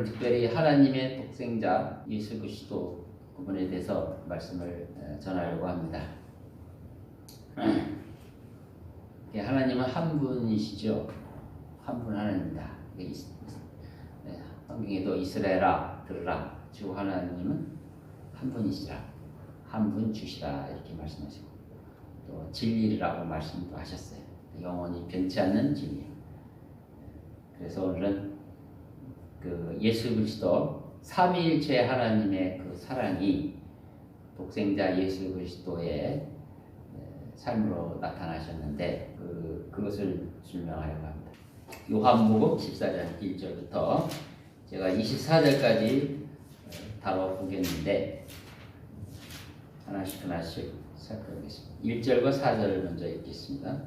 오늘은 특별히 하나님의 독생자 예수 그리스도 그분에 대해서 말씀을 어, 전하려고 합니다. 예, 하나님은 한 분이시죠. 한분 이스- 예, 성경에도 이스라엘아 들으라 주 하나님은 한 분이시라 한 분 주시라 이렇게 말씀하시고 또 진리라고 말씀도 하셨어요. 영원히 변치 않는 진리. 그래서 오늘은 그 예수 그리스도 삼위일체 하나님의 그 사랑이 독생자 예수 그리스도의 에, 삶으로 나타나셨는데 그, 그것을 설명하려고 합니다. 요한복음 14장 1절부터 제가 24절까지 다뤄보겠는데 하나씩 하나씩 살펴보겠습니다. 1절과 4절을 먼저 읽겠습니다.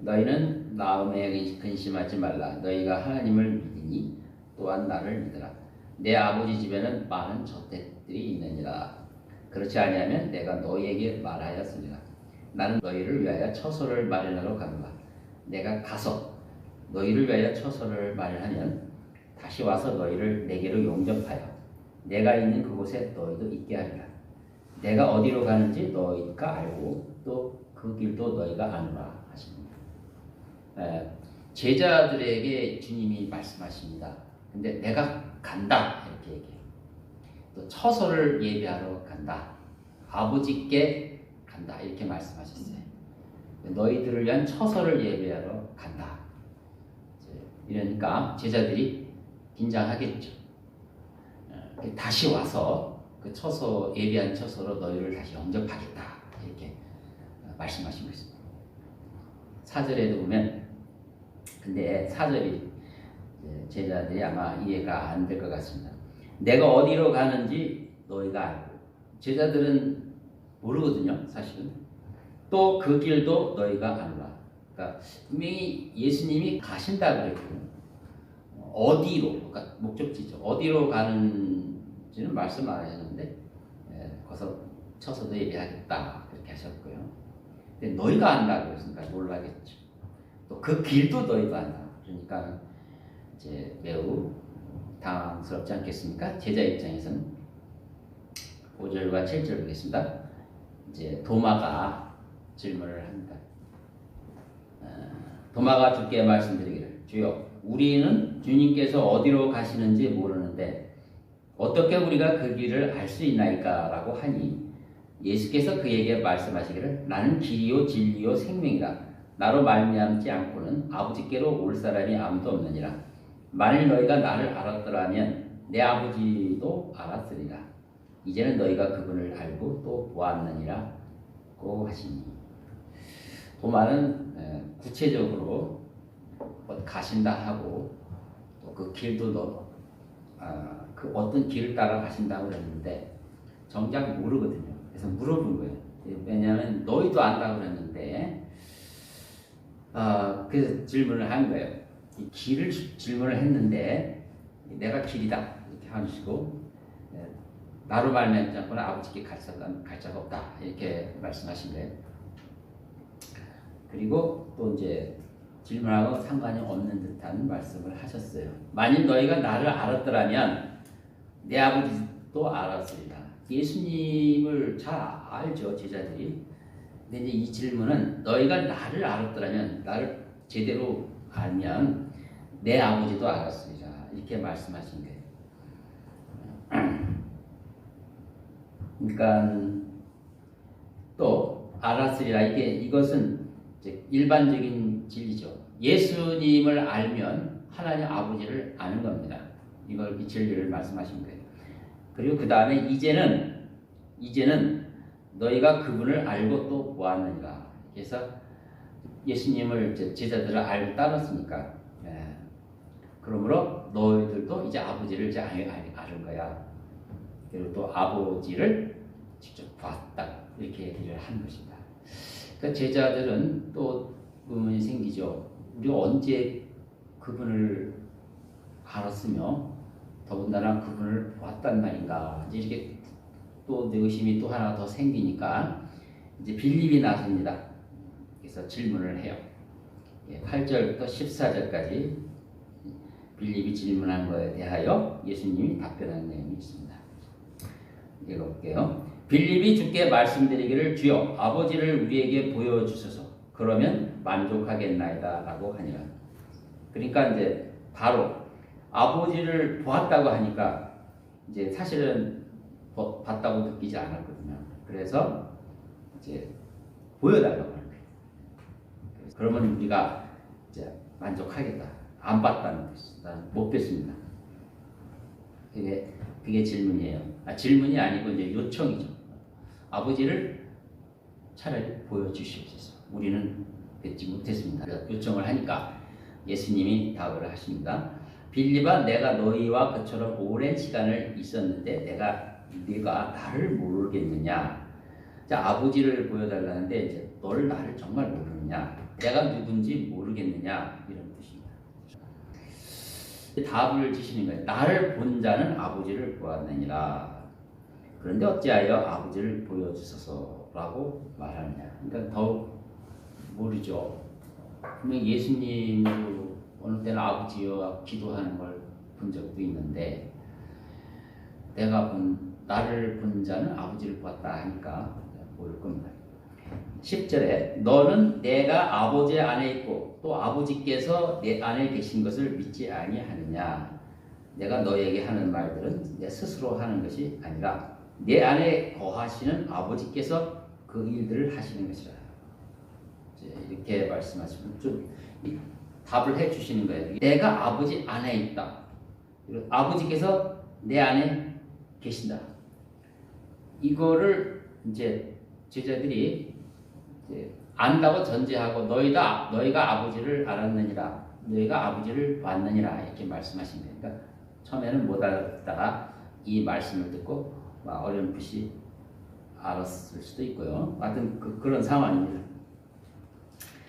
너희는 마음에 근심하지 말라. 너희가 하나님을 믿으니 또한 나를 믿으라. 내 아버지 집에는 많은 저택들이 있느니라. 그렇지 아니하면 내가 너희에게 말하였으리라. 나는 너희를 위하여 처소를 마련하러 가노라. 내가 가서 너희를 위하여 처소를 마련하면 다시 와서 너희를 내게로 용접하여 내가 있는 그곳에 너희도 있게 하리라. 내가 어디로 가는지 너희가 알고 또 그 길도 너희가 아노라 하십니다. 에, 제자들에게 주님이 말씀하십니다. 근데 내가 간다 이렇게 얘기해요. 또 처소를 예배하러 간다. 아버지께 간다 이렇게 말씀하셨어요. 너희들을 위한 처소를 예배하러 간다. 이러니까 제자들이 긴장하겠죠. 어, 다시 와서 그 처소 예배한 처소로 너희를 다시 영접하겠다 이렇게 어, 말씀하신 것입니다. 사절에도 보면 근데 사절이 제자들이 아마 이해가 안 될 것 같습니다. 내가 어디로 가는지 너희가 알고 제자들은 모르거든요, 사실은. 또 그 길도 너희가 알라. 그러니까 분명히 예수님이 가신다 그랬거든요. 어디로, 그러니까 목적지죠. 어디로 가는지는 말씀 안 하셨는데, 예, 거기서 쳐서도 예배하겠다 그렇게 하셨고요. 근데 너희가 안다 그랬으니까 놀라겠죠. 또 그 길도 너희가 안다. 그러니까 이제 매우 당황스럽지 않겠습니까? 제자 입장에서는 5절과 7절 보겠습니다. 이제 도마가 질문을 합니다. 어, 도마가 주께 말씀드리기를 주여 우리는 주님께서 어디로 가시는지 모르는데 어떻게 우리가 그 길을 알 수 있나이까라고 하니 예수께서 그에게 말씀하시기를 나는 길이요 진리요 생명이라 나로 말미암지 않고는 아버지께로 올 사람이 아무도 없느니라 만일 너희가 나를 알았더라면 내 아버지도 알았으리라 이제는 너희가 그분을 알고 또 보았느니라고 하시니 도마는 구체적으로 가신다 하고 또 그 길도 너, 아, 그 어떤 길을 따라 가신다고 그랬는데 정작 모르거든요. 그래서 물어본 거예요. 왜냐하면 너희도 안다고 그랬는데 아, 그래서 질문을 한 거예요. 이 길을 질문을 했는데 내가 길이다 이렇게 하시고 나로 말미암지 않고는 아버지께 갈 자가 없다 이렇게 말씀하신 거예요. 그리고 또 이제 질문하고 상관이 없는 듯한 말씀을 하셨어요. 만일 너희가 나를 알았더라면 내 아버지도 알았으리라. 예수님을 잘 알죠 제자들이. 근데 이제 이 질문은 너희가 나를 알았더라면 나를 제대로 알면 내 아버지도 알았으리라 이렇게 말씀하신 거예요. 그러니까 또 알았으리라 이게 이것은 일반적인 진리죠. 예수님을 알면 하나님 아버지를 아는 겁니다. 이걸 이 진리를 말씀하신 거예요. 그리고 그 다음에 이제는 이제는 너희가 그분을 알고 또 보았느니라. 그래서 예수님을 제자들을 알고 따랐으니까. 예. 그러므로 너희들도 이제 아버지를 이제 알, 알, 거야. 그리고 또 아버지를 직접 봤다. 이렇게 얘기를 한 것입니다. 그러니까 제자들은 또 의문이 생기죠. 우리가 언제 그분을 알았으며 더군다나 그분을 보았단 말인가. 이제 이렇게 또 의심이 또 하나 더 생기니까 이제 빌립이 나섭니다. 그래서 질문을 해요. 8절부터 14절까지 빌립이 질문한 거에 대하여 예수님이 답변한 내용이 있습니다. 읽어볼게요. 빌립이 주께 말씀드리기를 주여 아버지를 우리에게 보여주소서 그러면 만족하겠나이다 라고 하니라. 그러니까 이제 바로 아버지를 보았다고 하니까 이제 사실은 보- 봤다고 느끼지 않았거든요. 그래서 이제 보여달라고 하는 거예요. 그러면 우리가 이제 만족하겠다. 안 봤다는 뜻이 난못 뵀습니다. 그게 그게 질문이에요. 아, 질문이 아니고 이제 요청이죠. 아버지를 차라리 보여주시옵소서. 우리는 뵙지 못했습니다. 요청을 하니까 예수님이 답을 하십니다. 빌립아 내가 너희와 그처럼 오랜 시간을 있었는데 내가 네가 나를 모르겠느냐? 자, 아버지를 보여달라는데 이제 너를 나를 정말 모르느냐? 내가 누군지 모르겠느냐? 이런 뜻입니다. 답을 주시는 거예요. 나를 본 자는 아버지를 보았느니라. 그런데 어찌하여 아버지를 보여주소서라고 말하느냐? 그러니까 더욱 모르죠. 분명 예수님도 어느 때는 아버지여 기도하는 걸 본 적도 있는데 내가 본 나를 본 자는 아버지를 보았다 하니까 모를 겁니다. 10절에 너는 내가 아버지 안에 있고 또 아버지께서 내 안에 계신 것을 믿지 아니하느냐? 내가 너에게 하는 말들은 내 스스로 하는 것이 아니라 내 안에 거하시는 아버지께서 그 일들을 하시는 것이라. 이렇게 말씀하시면 좀 이- 답을 해 주시는 거예요. 내가 아버지 안에 있다. 아버지께서 내 안에 계신다. 이거를 이제 제자들이 안다고 전제하고 너희가 너희가 아버지를 알았느니라 너희가 아버지를 봤느니라 이렇게 말씀하신 거예요. 그러니까 처음에는 못 알았다가 이 말씀을 듣고 막 어렴풋이 알았을 수도 있고요. 하여튼 그, 그런 상황입니다.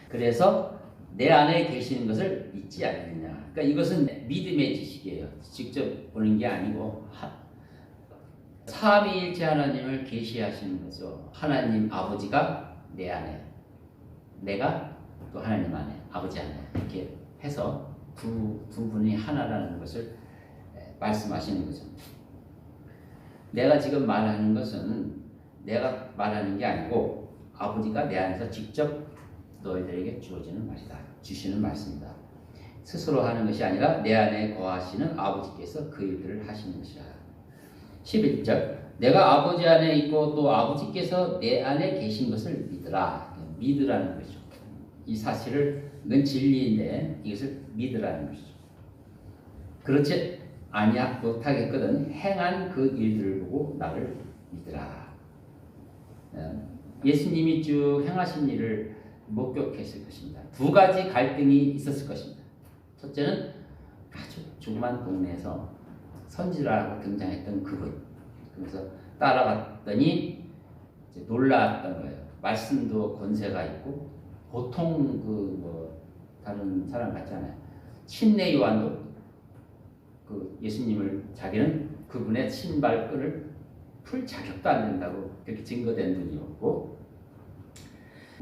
그래서 내 안에 계시는 것을 믿지 않느냐. 그러니까 이것은 믿음의 지식이에요. 직접 보는 게 아니고 하, 삼위일체 하나님을 계시하시는 거죠. 하나님 아버지가 내 안에, 내가 또 하나님 안에, 아버지 안에 이렇게 해서 두, 두 분이 하나라는 것을 에, 말씀하시는 거죠. 내가 지금 말하는 것은 내가 말하는 게 아니고 아버지가 내 안에서 직접 너희들에게 주어지는 말이다. 주시는 말씀이다. 스스로 하는 것이 아니라 내 안에 거하시는 아버지께서 그 일들을 하시는 것이라. 11절 내가 아버지 안에 있고 또 아버지께서 내 안에 계신 것을 믿으라. 믿으라는 거죠. 이 사실을 는 진리인데 이것을 믿으라는 것이죠. 그렇지 아니야 못하겠거든 행한 그 일들을 보고 나를 믿으라. 어, 예수님이 쭉 행하신 일을 목격했을 것입니다. 두 가지 갈등이 있었을 것입니다. 첫째는 아주 조그만 동네에서 선지라고 등장했던 그분. 그래서 따라갔더니 놀랐던 거예요. 말씀도 권세가 있고 보통 그 뭐 다른 사람 같잖아요. 침례 요한도 그 예수님을 자기는 그분의 신발끈을 풀 자격도 안 된다고 그렇게 증거된 분이었고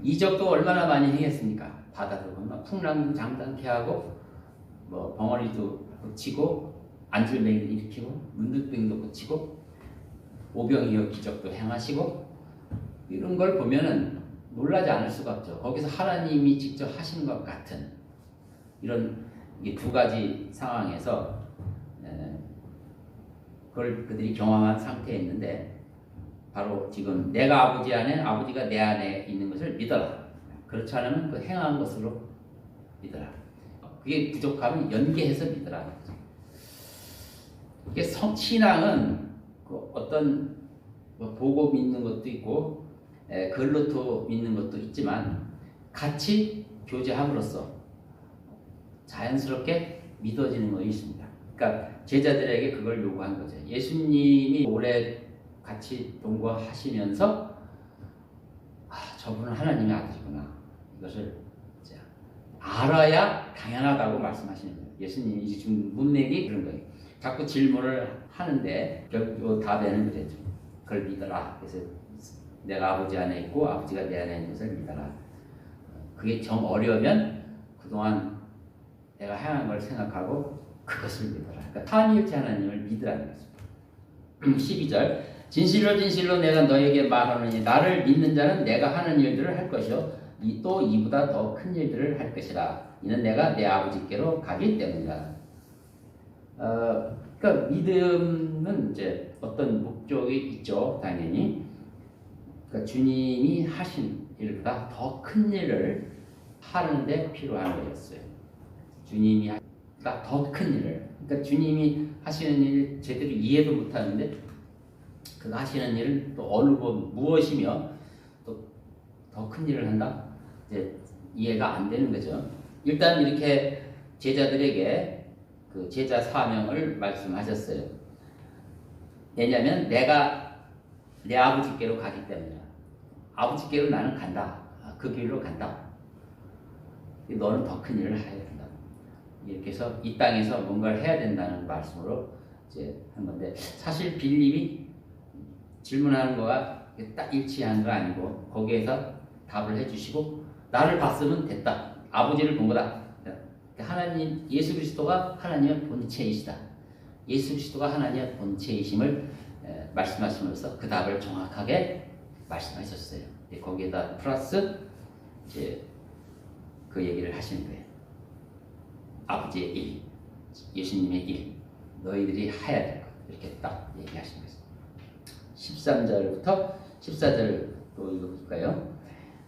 이적도 얼마나 많이 행했습니까? 바다도 막 풍랑도 장담케 하고 뭐 벙어리도 고치고 안질뱅이도 일으키고 문득병도 고치고 오병이어 기적도 행하시고 이런 걸 보면은 놀라지 않을 수가 없죠. 거기서 하나님이 직접 하시는 것 같은 이런 두 가지 상황에서 에, 그걸 그들이 경험한 상태에 있는데 바로 지금 내가 아버지 안에 아버지가 내 안에 있는 것을 믿어라. 그렇지 않으면 그 행한 것으로 믿어라. 그게 부족하면 연계해서 믿으라. 이게 성, 신앙은 그 어떤 뭐 보고 믿는 것도 있고 에, 글로도 믿는 것도 있지만 같이 교제함으로써 자연스럽게 믿어지는 것이 있습니다. 그러니까 제자들에게 그걸 요구한 거죠. 예수님이 오래 같이 동거하시면서 아 저분은 하나님의 아들이구나 이것을 알아야 당연하다고 말씀하시는 거예요. 예수님이 지금 문맥이 그런 거예요. 자꾸 질문을 하는데 결국 답에는 그랬죠. 그걸 믿어라. 그래서 내가 아버지 안에 있고 아버지가 내 안에 있는 것을 믿어라. 그게 정 어려우면 그동안 내가 행한 걸 생각하고 그것을 믿어라. 그러니까 삼위일체 하나님을 믿으라는 것입니다. 12절 진실로 진실로 내가 너에게 말하노니 나를 믿는 자는 내가 하는 일들을 할 것이요 이- 또 이보다 더 큰 일들을 할 것이라 이는 내가 내 아버지께로 가기 때문이다. 어, 그러니까 믿음은 이제 어떤 목적이 있죠, 당연히. 그러니까 주님이 하신 일보다 더 큰 일을 하는데 필요한 거였어요. 주님이 더 큰 일을. 그러니까 주님이 하시는 일 제대로 이해도 못하는데 그 하시는 일은 또 어느 것 무엇이며 또 더 큰 일을 한다. 이제 이해가 안 되는 거죠. 일단 이렇게 제자들에게 그 제자 사명을 말씀하셨어요. 왜냐하면 내가 내 아버지께로 가기 때문이야. 아버지께로 나는 간다. 아, 그 길로 간다. 너는 더 큰 일을 해야 된다. 이렇게 해서 이 땅에서 뭔가를 해야 된다는 말씀으로 이제 한 건데 사실 빌립이 질문하는 거가 딱 일치하는 거 아니고 거기에서 답을 해주시고 나를 봤으면 됐다. 아버지를 본 거다. 하나님 예수 그리스도가 하나님의 본체이시다. 예수 그리스도가 하나님의 본체이심을 에, 말씀하시면서 그 답을 정확하게 말씀하셨어요. 예, 거기에다 플러스 이제 그 얘기를 하시는 거예요. 아버지의 일, 예수님의 일, 너희들이 해야 될 것. 이렇게 딱 얘기하신 거예요. 13절부터 14절 또 읽어볼까요?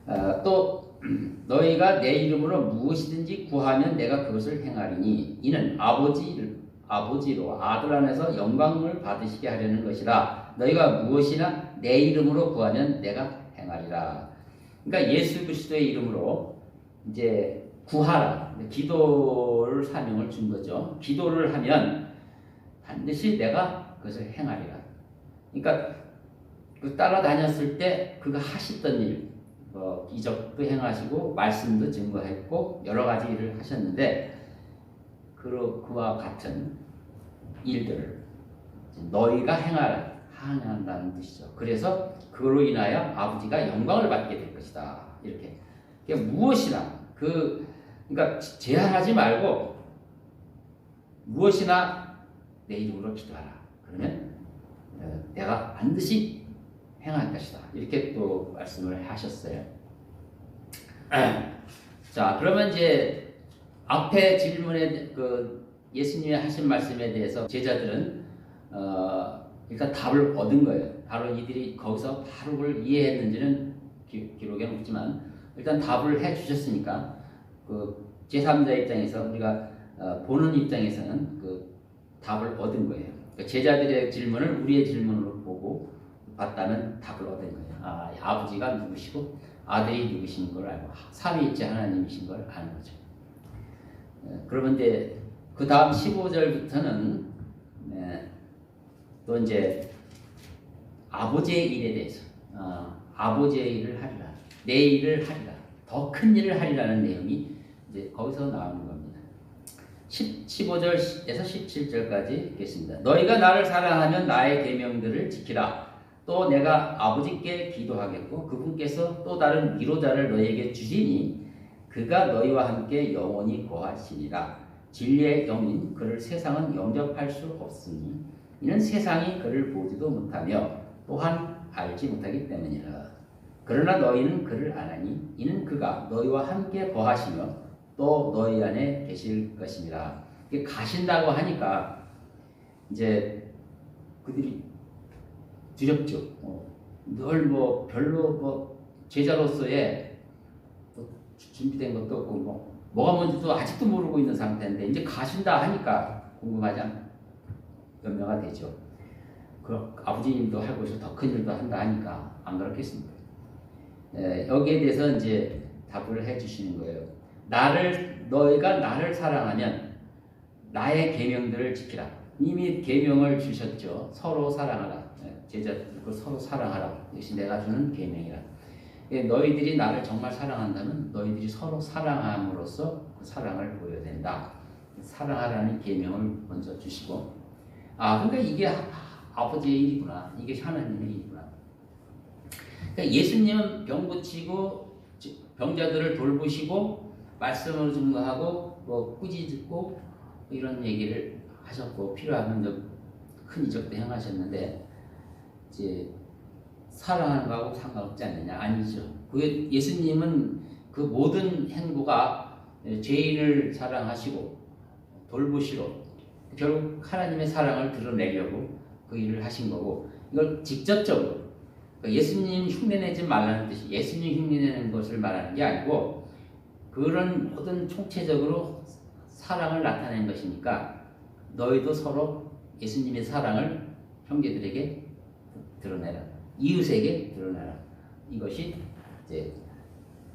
아, 또 너희가 내 이름으로 무엇이든지 구하면 내가 그것을 행하리니 이는 아버지를 아버지로 아들 안에서 영광을 받으시게 하려는 것이라 너희가 무엇이나 내 이름으로 구하면 내가 행하리라. 그러니까 예수 그리스도의 이름으로 이제 구하라. 기도를 사명을 준 거죠. 기도를 하면 반드시 내가 그것을 행하리라. 그러니까 그 따라다녔을 때 그가 하셨던 일, 뭐 기적도 행하시고 말씀도 증거했고 여러 가지 일을 하셨는데 그 그와 같은 일들을 너희가 행하라 행한다는 뜻이죠. 그래서 그로 인하여 아버지가 영광을 받게 될 것이다. 이렇게 그게 무엇이나 그 그러니까 제한하지 말고 무엇이나 내 이름으로 기도하라. 그러면 어, 내가 반드시 행할 것이다. 이렇게 또 말씀을 하셨어요. 자, 그러면 이제 앞에 질문에 그 예수님이 하신 말씀에 대해서 제자들은 어, 일단 답을 얻은 거예요. 바로 이들이 거기서 바로 그걸 이해했는지는 기, 기록에는 없지만 일단 답을 해 주셨으니까 그 제3자 입장에서 우리가 어, 보는 입장에서는 그 답을 얻은 거예요. 그러니까 제자들의 질문을 우리의 질문으로 보고 봤다면 답을 얻은 거예요. 아, 아버지가 누구시고 아들이 누구신 걸 알고 삼위일체 하나님이신 걸 아는 거죠. 예, 이제 그 다음 15절부터는 예, 또 이제 아버지의 일에 대해서 어, 아버지의 일을 하리라 내 일을 하리라 더 큰 일을 하리라는 내용이 이제 거기서 나오는 겁니다. 10, 15절에서 17절까지 읽겠습니다. 너희가 나를 사랑하면 나의 계명들을 지키라. 또 내가 아버지께 기도하겠고 그분께서 또 다른 위로자를 너희에게 주시니 그가 너희와 함께 영원히 거하시리라. 진리의 영인 그를 세상은 영접할 수 없으니 이는 세상이 그를 보지도 못하며 또한 알지 못하기 때문이라. 그러나 너희는 그를 아나니 이는 그가 너희와 함께 거하시며 또 너희 안에 계실. 이게 가신다고 하니까 이제 그들이 두렵죠. 어, 늘뭐 별로 뭐 제자로서의 뭐 준비된 것도 없고 뭐 뭐가 뭔지도 아직도 모르고 있는 상태인데 이제 가신다 하니까 궁금하지 않 연명가 되죠. 그 아버지님도 할 것이 더큰 일도 한다 하니까 안 그렇겠습니까? 예, 여기에 대해서 이제 답을 해주시는 거예요. 나를 너희가 나를 사랑하면 나의 계명들을 지키라. 이미 계명을 주셨죠. 서로 사랑하라. 예, 제자들과 서로 사랑하라. 이것이 내가 주는 계명이라. 예, 너희들이 나를 정말 사랑한다면 너희들이 서로 사랑함으로써 그 사랑을 보여야 된다. 사랑하라는 계명을 먼저 주시고 아 그러니까 이게 아버지의 일이구나. 이게 하나님의 일이구나. 그러니까 예수님은 병 고치고 병자들을 돌보시고 말씀을 증거하고 뭐 꾸짖고 이런 얘기를 하셨고 필요하면 좀큰 이적도 행하셨는데 이제 거하고 상관없지 않느냐 아니죠. 그 예수님은 그 모든 행보가 죄인을 사랑하시고 돌보시러 결국 하나님의 사랑을 드러내려고 그 일을 하신 거고 이걸 직접적으로 그러니까 예수님 흉내내지 말라는 뜻이 예수님 흉내내는 것을 말하는 게 아니고 그런 모든 총체적으로 사랑을 나타낸 것이니까 너희도 서로 예수님의 사랑을 형제들에게 드러내라. 이웃에게 드러내라. 이것이 이제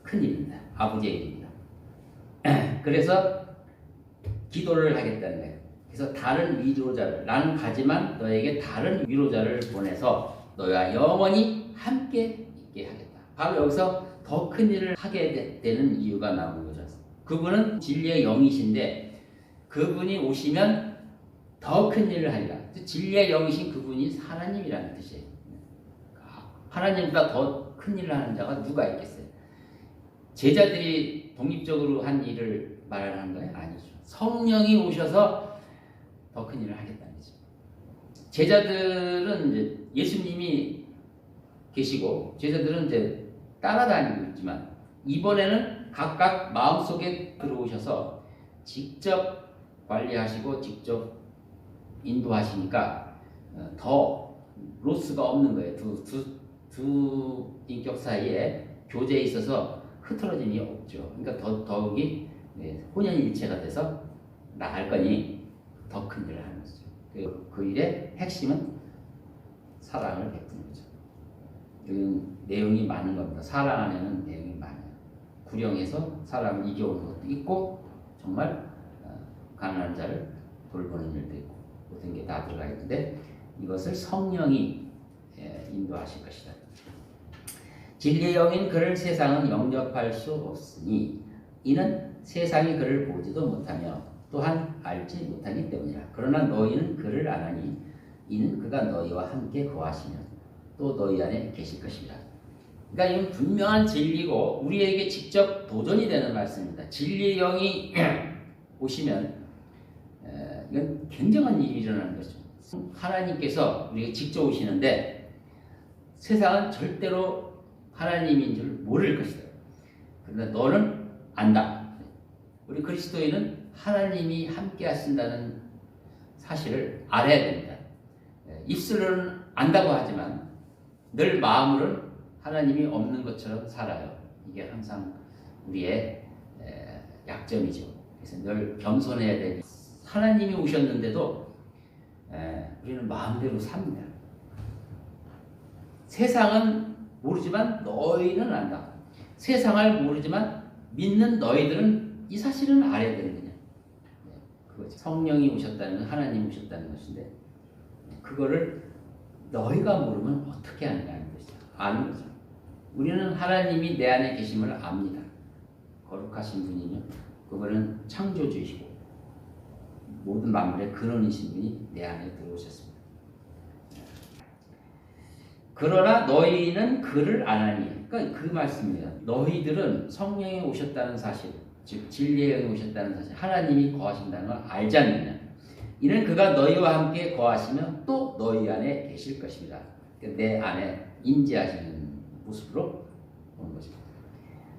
큰 일입니다. 아버지의 일입니다. 그래서 기도를 하겠다는 거예요. 그래서 다른 위로자를 나는 가지만 너에게 다른 위로자를 보내서 너희와 영원히 함께 있게 하겠다. 바로 여기서 더 큰 일을 하게 되 는 이유가 나오는 거죠. 그분은 진리의 영이신데 그분이 오시면 더 큰 일을 하리라. 진리의 영이신 그분이 하나님이라는 뜻이에요. 하나님보다 더 큰 일을 하는 자가 누가 있겠어요? 제자들이 독립적으로 한 일을 말하는 거예요? 아니죠. 성령이 오셔서 더 큰 일을 하겠다는 거죠. 제자들은 이제 예수님이 계시고 제자들은 이제 따라다니고 있지만 이번에는 각각 마음속에 들어오셔서 직접 관리하시고 직접 인도하시니까 어, 더 로스가 없는 거예요. 두, 두, 두 인격 사이에 교제에 있어서 흐트러짐이 없죠. 그러니까 더, 더욱이 네, 혼연일체가 돼서 나갈 거니 더 큰 일을 하는 거죠. 그, 그 일의 핵심은 사랑을 베푸는 거죠. 여기는 내용이 많은 겁니다. 사랑 안에는 내용이 많아요. 구령에서 사람을 이겨오는 것도 있고 정말 어, 가난한 자를 돌보는 일도 있고 모든 게 다 들어가 있는데 이것을 성령이 예, 인도하실 것이다. 진리의 영인 그를 세상은 영접할 수 없으니 이는 세상이 그를 보지도 못하며 또한 알지 못하기 때문이라. 그러나 너희는 그를 아나니 이는 그가 너희와 함께 거하시며 또 너희 안에 계실 것이라. 그러니까 이건 분명한 진리고 우리에게 직접 도전이 되는 말씀입니다. 진리의 영이 오시면 이건 굉장한 일이 일어나는 거죠. 하나님께서 우리에게 직접 오시는데 세상은 절대로 하나님인 줄 모를 것이다. 그런데 너는 안다. 우리 그리스도인은 하나님이 함께 하신다는 사실을 알아야 됩니다. 입술로는 안다고 하지만 늘 마음으로는 하나님이 없는 것처럼 살아요. 이게 항상 우리의 약점이죠. 그래서 늘 겸손해야 되는 하나님이 오셨는데도 에, 우리는 마음대로 삽니다. 세상은 모르지만 너희는 안다. 세상을 모르지만 믿는 너희들은 이 사실은 알아야 되는 거냐. 네, 그거지. 성령이 오셨다는 건 하나님이 오셨다는 것인데 그거를 너희가 모르면 어떻게 하느냐는 것이죠. 아는 거죠. 우리는 하나님이 내 안에 계심을 압니다. 거룩하신 분이며 그거는 창조주이시고 모든 만물의 근원이신 분이 내 안에 들어오셨습니다. 그러나 너희는 그를 안 하니 그러니까 그 말씀입니다. 너희들은 성령이 오셨다는 사실, 즉 진리에 오셨다는 사실, 하나님이 거하신다는 걸 알지 않느냐. 이는 그가 너희와 함께 거하시면 또 너희 안에 계실 것입니다. 그러니까 내 안에 인지하시는 모습으로 보는 것입니다.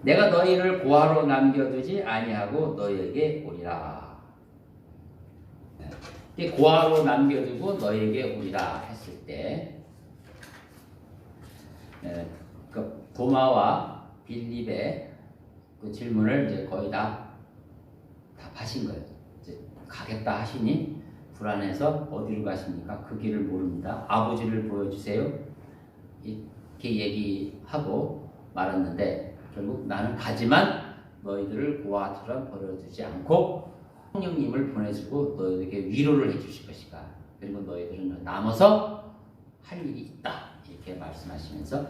내가 너희를 고아로 남겨두지 아니하고 너희에게 오리라. 고아로 남겨두고 너에게 오리라 했을 때 네, 그 도마와 빌립의 그 질문을 이제 거의 다 답하신 거예요. 이제 가겠다 하시니 불안해서 어디로 가십니까? 그 길을 모릅니다. 아버지를 보여주세요. 이렇게 얘기하고 말았는데 결국 나는 가지만 너희들을 고아처럼 버려두지 않고 성령님을 보내주고 너희에게 위로를 해주실 것이다. 그리고 너희들은 남아서 할 일이 있다. 이렇게 말씀하시면서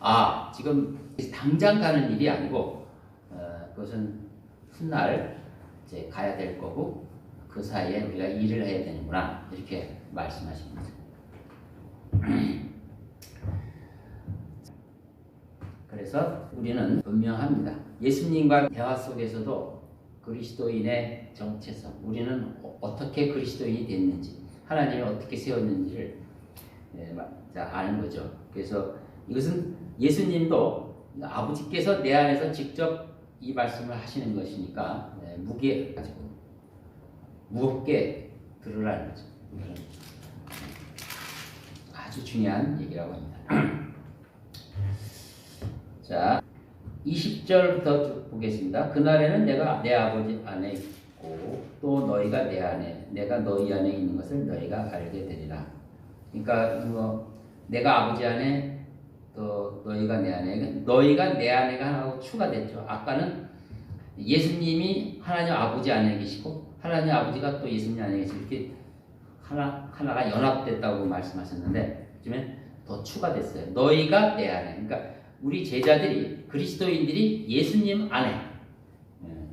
아 지금 당장 가는 일이 아니고 어, 그것은 훗날 이제 가야 될 거고 그 사이에 우리가 일을 해야 되는구나 이렇게 말씀하십니다. 그래서 우리는 분명합니다. 예수님과 대화 속에서도 그리스도인의 정체성, 우리는 어- 어떻게 그리스도인이 됐는지, 하나님이 어떻게 세웠는지를 예, 마- 자, 아는 거죠. 그래서 이것은 예수님도 아버지께서 내 안에서 직접 이 말씀을 하시는 것이니까 예, 무게 가지고 무겁게 들으라는 거죠. 아주 중요한 얘기라고 합니다. 자, 20절부터 쭉 보겠습니다. 그날에는 내가 내 아버지 안에 있고 또 너희가 내 안에 내가 너희 안에 있는 것을 너희가 알게 되리라. 그러니까 뭐 내가 아버지 안에 또 너희가 내 안에 너희가 내 안에가 하나가 추가됐죠. 아까는 예수님이 하나님 아버지 안에 계시고 하나님 아버지가 또 예수님 안에 계시고 이렇게 하나 하나가 연합됐다고 말씀하셨는데 요즘엔 더 추가됐어요. 너희가 내 안에. 그러니까 우리 제자들이 그리스도인들이 예수님 안에 예,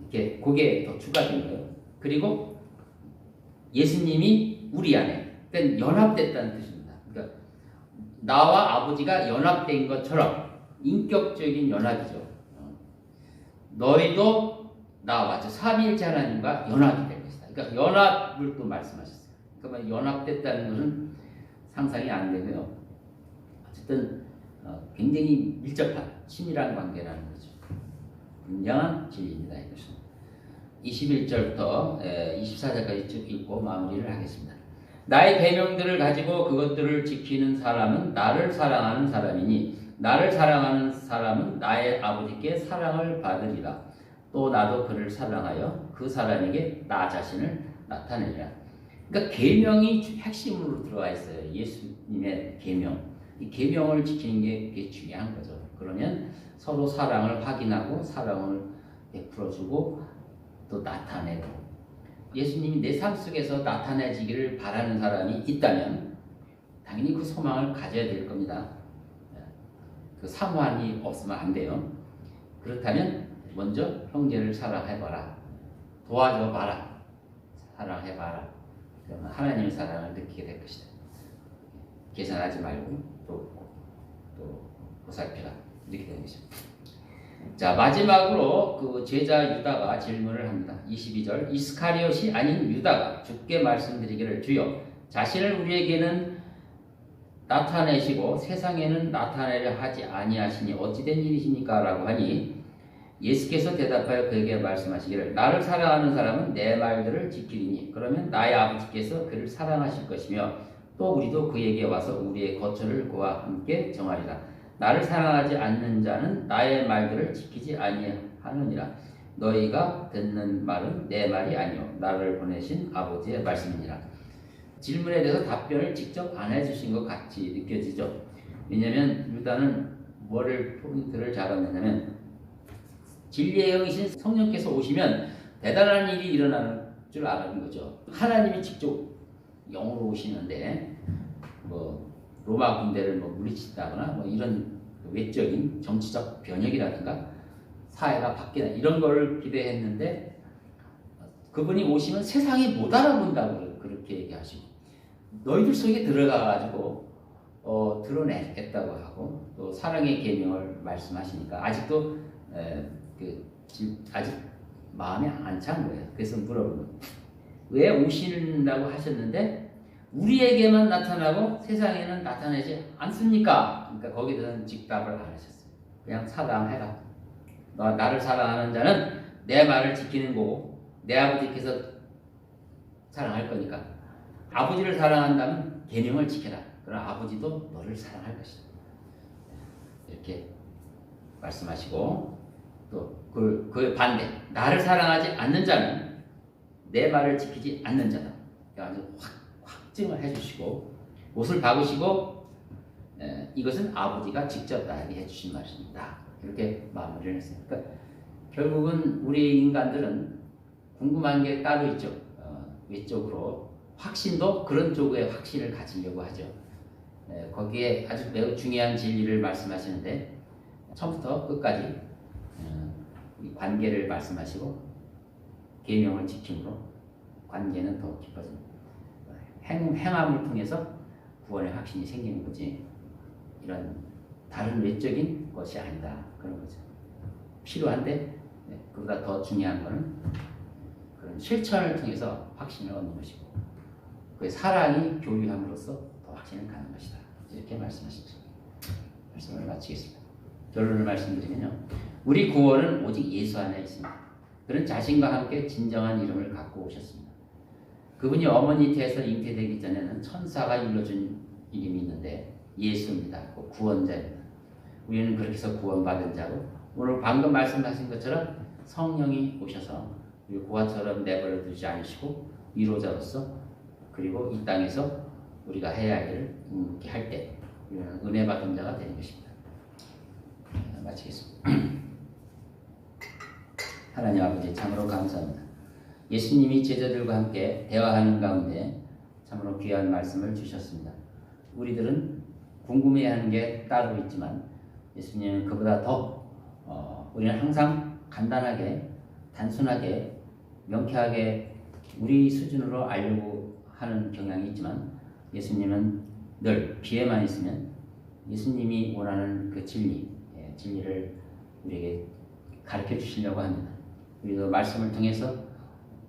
이렇게 그게 더 추가된 거예요. 그리고 예수님이 우리 안에 그러니까 연합됐다는 뜻입니다. 그러니까 나와 아버지가 연합된 것처럼 인격적인 연합이죠. 어. 너희도 나와 같이 삼위일체 하나님과 연합이 될 것이다. 그러니까 연합을 또 말씀하셨어요. 그러니까 연합됐다는 것은 상상이 안 되고요. 어쨌든 어, 굉장히 밀접한 친밀한 관계라는 거죠. 분명한 진리입니다. 이것은 21절부터 24절까지 쭉 읽고 마무리를 하겠습니다. 나의 계명들을 가지고 그것들을 지키는 사람은 나를 사랑하는 사람이니 나를 사랑하는 사람은 나의 아버지께 사랑을 받으리라. 또 나도 그를 사랑하여 그 사람에게 나 자신을 나타내리라. 그러니까 계명이 핵심으로 들어가 있어요. 예수님의 계명. 이 계명을 지키는 게 중요한 거죠. 그러면 서로 사랑을 확인하고 사랑을 베풀어주고 또 나타내고 예수님이 내 삶 속에서 나타내지기를 바라는 사람이 있다면 당연히 그 소망을 가져야 될 겁니다. 그 사무함이 없으면 안 돼요. 그렇다면 먼저 형제를 사랑해봐라. 도와줘봐라. 사랑해봐라. 그러면 하나님의 사랑을 느끼게 될 것이다. 계산하지 말고 또, 또 보살펴라. 이렇게 되는 것입니다. 자 마지막으로 그 제자 유다가 질문을 합니다. 22절 이스카리ot이 아닌 유다가 주께 말씀드리기를 주여 자신을 우리에게는 나타내시고 세상에는 나타내려 하지 아니하시니 어찌된 일이십니까? 라고 하니 예수께서 대답하여 그에게 말씀하시기를 나를 사랑하는 사람은 내 말들을 지키리니 그러면 나의 아버지께서 그를 사랑하실 것이며 또 우리도 그에게 와서 우리의 거처를 그와 함께 정하리라 나를 사랑하지 않는 자는 나의 말들을 지키지 아니하느니라. 너희가 듣는 말은 내 말이 아니요 나를 보내신 아버지의 말씀이니라. 질문에 대해서 답변을 직접 안 해주신 것 같이 느껴지죠. 왜냐하면 유다는 뭐를 포인트를 잡았느냐면 진리의 영이신 성령께서 오시면 대단한 일이 일어나는 줄 아는 거죠. 하나님이 직접 영으로 오시는데 뭐 로마 군대를 뭐 물리친다거나 뭐 이런 외적인 정치적 변혁이라든가 사회가 바뀌는 이런 걸 기대했는데 그분이 오시면 세상이 못 알아본다고 그렇게 얘기하시고 너희들 속에 들어가 가지고 어, 드러내겠다고 하고 또 사랑의 계명을 말씀하시니까 아직도 에, 그 지- 아직 마음에 안찬 거예요. 그래서 물어보는 왜 오신다고 하셨는데 우리에게만 나타나고 세상에는 나타내지 않습니까? 그러니까 거기에 대해서는 직답을 안 하셨어요. 그냥 사랑해라. 너 나를 사랑하는 자는 내 말을 지키는 거고 내 아버지께서 사랑할 거니까 아버지를 사랑한다면 계명을 지켜라. 그럼 아버지도 너를 사랑할 것이다. 이렇게 말씀하시고 또 그 그 반대 나를 사랑하지 않는 자는 내 말을 지키지 않는 자다. 아주 확 확증을 해주시고 옷을 박으시고 에, 이것은 아버지가 직접 나에게 해주신 말입니다. 이렇게 마무리를 했어요. 그러니까 결국은 우리 인간들은 궁금한 게 따로 있죠. 어, 외적으로 확신도 그런 쪽의 확신을 가지려고 하죠. 에, 거기에 아주 매우 중요한 진리를 말씀하시는데 처음부터 끝까지 어, 이 관계를 말씀하시고 계명을 지킴으로 관계는 더 깊어집니다. 행, 행함을 통해서 구원의 확신이 생기는 거지 이런 다른 외적인 것이 아니다 그런 거죠. 필요한데 네, 그보다 더 중요한 거는 그런 실천을 통해서 확신을 얻는 것이고 그 사랑이 교류함으로써 더 확신을 갖는 것이다. 이렇게 말씀하시죠. 말씀을 마치겠습니다. 결론을 말씀드리면요. 우리 구원은 오직 예수 안에 있습니다. 그는 자신과 함께 진정한 이름을 갖고 오셨습니다. 그분이 어머니 태에서 잉태되기 전에는 천사가 일러준 이름이 있는데 예수입니다. 그 구원자입니다. 우리는 그렇게 해서 구원받은 자고 오늘 방금 말씀하신 것처럼 성령이 오셔서 우리 고아처럼 내버려 두지 않으시고 위로자로서 그리고 이 땅에서 우리가 해야 할 일을 이렇게 할 때 우리는 은혜 받은 자가 되는 것입니다. 네, 마치겠습니다. 하나님 아버지 참으로 감사합니다. 예수님이 제자들과 함께 대화하는 가운데 참으로 귀한 말씀을 주셨습니다. 우리들은 궁금해하는 게 따로 있지만 예수님은 그보다 더 어, 우리는 항상 간단하게 단순하게 명쾌하게 우리 수준으로 알려고 하는 경향이 있지만 예수님은 늘 기회만 있으면 예수님이 원하는 그 진리, 예, 진리를 우리에게 가르쳐 주시려고 합니다. 우리도 말씀을 통해서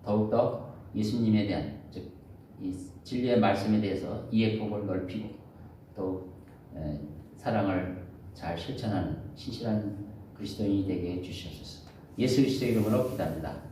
더욱더 예수님에 대한 즉이 진리의 말씀에 대해서 이해 폭을 넓히고 또 에, 사랑을 잘 실천하는 신실한 그리스도인이 되게 해주시옵소서. 예수 그리스도 이름으로 기도합니다.